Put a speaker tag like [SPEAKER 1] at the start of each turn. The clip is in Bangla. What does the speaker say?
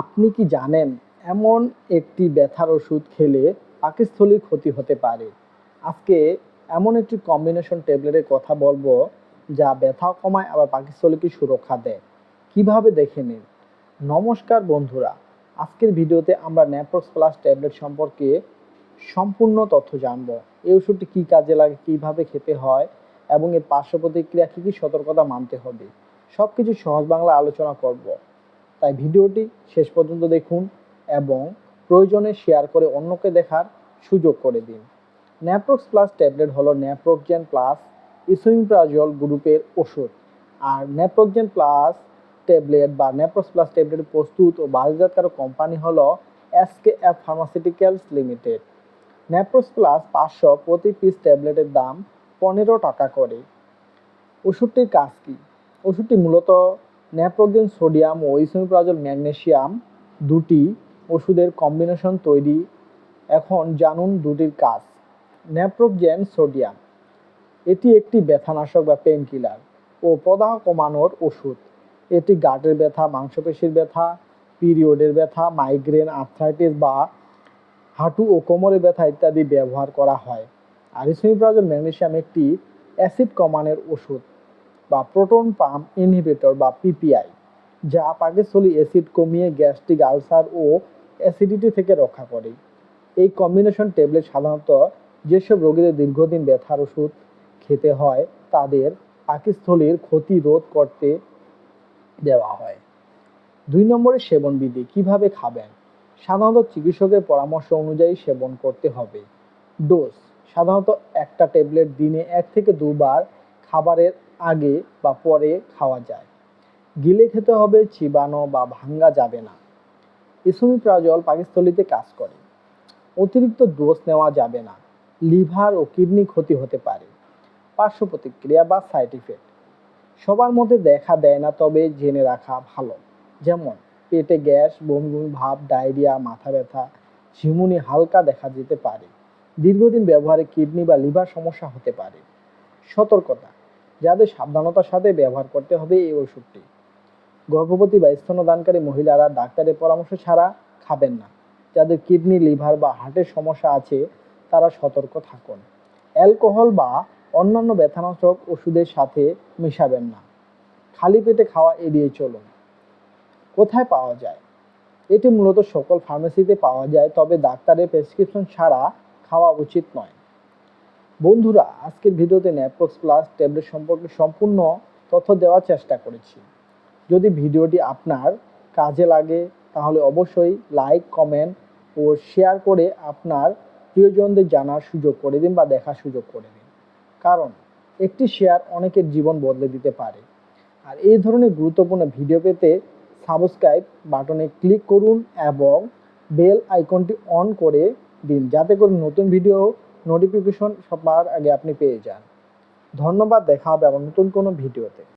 [SPEAKER 1] আপনি কি জানেন এমন একটি ব্যথার ওষুধ খেলে পাকস্থলীর ক্ষতি হতে পারে? আজকে এমন একটি কম্বিনেশন ট্যাবলেটের কথা বলব যা ব্যথাও কমায় আবার পাকস্থলীকে সুরক্ষা দেয়। কীভাবে দেখে নিন? নমস্কার বন্ধুরা, আজকের ভিডিওতে আমরা ন্যাপ্রক্স প্লাস ট্যাবলেট সম্পর্কে সম্পূর্ণ তথ্য জানব। এই ওষুধটি কী কাজে লাগে, কীভাবে খেতে হয় এবং এর পার্শ্ব প্রতিক্রিয়া কী কী সতর্কতা মানতে হবে? সব কিছু সহজ বাংলা আলোচনা করব। তাই ভিডিওটি শেষ পর্যন্ত দেখুন এবং প্রয়োজনে শেয়ার করে অন্যকে দেখার সুযোগ করে দিন। ন্যাপ্রক্স প্লাস ট্যাবলেট হলো ন্যাপ্রোকজেন প্লাস ইসোইমপ্রাজল গ্রুপের ওষুধ। আর ন্যাপ্রোকজেন প্লাস ট্যাবলেট বা ন্যাপ্রক্স প্লাস ট্যাবলেট প্রস্তুত ও বাজারজাতকারক কোম্পানি হলো SK F pharmaceuticals limited Naprox plus পাঁচশো প্রতি পিস ট্যাবলেটের দাম পনেরো টাকা করে। ওষুধটির কাজ কী? ওষুধটি মূলত ন্যাপ্রোজেন সোডিয়াম ও ইসোমিপ্রাজল ম্যাগনেসিয়াম দুটি ওষুধের কম্বিনেশন তৈরি। এখন জানুন দুটির কাজ। Naproxen sodium. এটি একটি ব্যথানাশক বা পেন কিলার ও প্রদাহ কমানোর ওষুধ। এটি গাঁটের ব্যথা, মাংসপেশির ব্যথা, পিরিয়ডের ব্যথা মাইগ্রেন আর্থ্রাইটিস বা হাঁটু ও কোমরে ব্যথা ইত্যাদি ব্যবহার করা হয়। আর ইসোমিপ্রাজল ম্যাগনেসিয়াম একটি অ্যাসিড কমানোর ওষুধ। বা প্রোটন পাম্প ইনহিবিটর বা পিপিআই, যা পাকস্থলী অ্যাসিড কমিয়ে গ্যাস্ট্রিক আলসার ও অ্যাসিডিটি থেকে রক্ষা করে। এই কম্বিনেশন ট্যাবলেট সাধারণত যেসব রোগীদের দীর্ঘদিন ব্যথার ওষুধ খেতে হয়, তাদের পাকস্থলীর ক্ষতি রোধ করতে দেওয়া হয়। দুই নম্বরে সেবন বিধি, কীভাবে খাবেন? সাধারণত চিকিৎসকের পরামর্শ অনুযায়ী সেবন করতে হবে। ডোজ, সাধারণত একটা ট্যাবলেট দিনে এক থেকে দুবার খাবারের আগে বা পরে খাওয়া যায়। গিলে খেতে হবে, চিবানো বা ভাঙ্গা যাবে না। ইসোমিপ্রাজল পাকস্থলীতে কাজ করে। অতিরিক্ত ডোজ নেওয়া যাবে না। লিভার ও কিডনি ক্ষতি হতে পারে। পার্শ্ব প্রতিক্রিয়া বা সাইড ইফেক্ট। সবার মধ্যে দেখা দেয় না, তবে জেনে রাখা ভালো। যেমন, পেটে গ্যাস, বমি বমি ভাব, ডায়রিয়া, মাথা ব্যথা, ঝিমুনি হালকা দেখা যেতে পারে। দীর্ঘদিন ব্যবহারে কিডনি বা লিভার সমস্যা হতে পারে। সতর্কতা। যাদের সাবধানতার সাথে ব্যবহার করতে হবে এই ওষুধটি। গর্ভবতী বা স্তনদানকারী মহিলারা ডাক্তারের পরামর্শ ছাড়া খাবেন না। যাদের কিডনি, লিভার বা হার্টের সমস্যা আছে, তারা সতর্ক থাকুন। অ্যালকোহল বা অন্যান্য ব্যথানাশক ওষুধের সাথে মেশাবেন না। খালি পেটে খাওয়া এড়িয়ে চলুন। কোথায় পাওয়া যায়? এটি মূলত সকল ফার্মেসিতে পাওয়া যায়, তবে ডাক্তারের প্রেসক্রিপশন ছাড়া খাওয়া উচিত নয়। বন্ধুরা, আজকের ভিডিওতে ন্যাপ্রক্স প্লাস ট্যাবলেট সম্পর্কে সম্পূর্ণ তথ্য দেওয়ার চেষ্টা করেছি। যদি ভিডিওটি আপনার কাজে লাগে, তাহলে অবশ্যই লাইক কমেন্ট ও শেয়ার করে আপনার প্রিয়জনদের জানার সুযোগ করে দিন বা দেখার সুযোগ করে দিন। কারণ, একটি শেয়ার অনেকের জীবন বদলে দিতে পারে। আর এই ধরনের গুরুত্বপূর্ণ ভিডিও পেতে সাবস্ক্রাইব বাটনে ক্লিক করুন এবং বেল আইকনটি অন করে দিন। যাতে করে নতুন ভিডিও নোটিফিকেশন সবার আগে আপনি পেয়ে যান। ধন্যবাদ দেখা হবে আবার নতুন কোনো ভিডিওতে।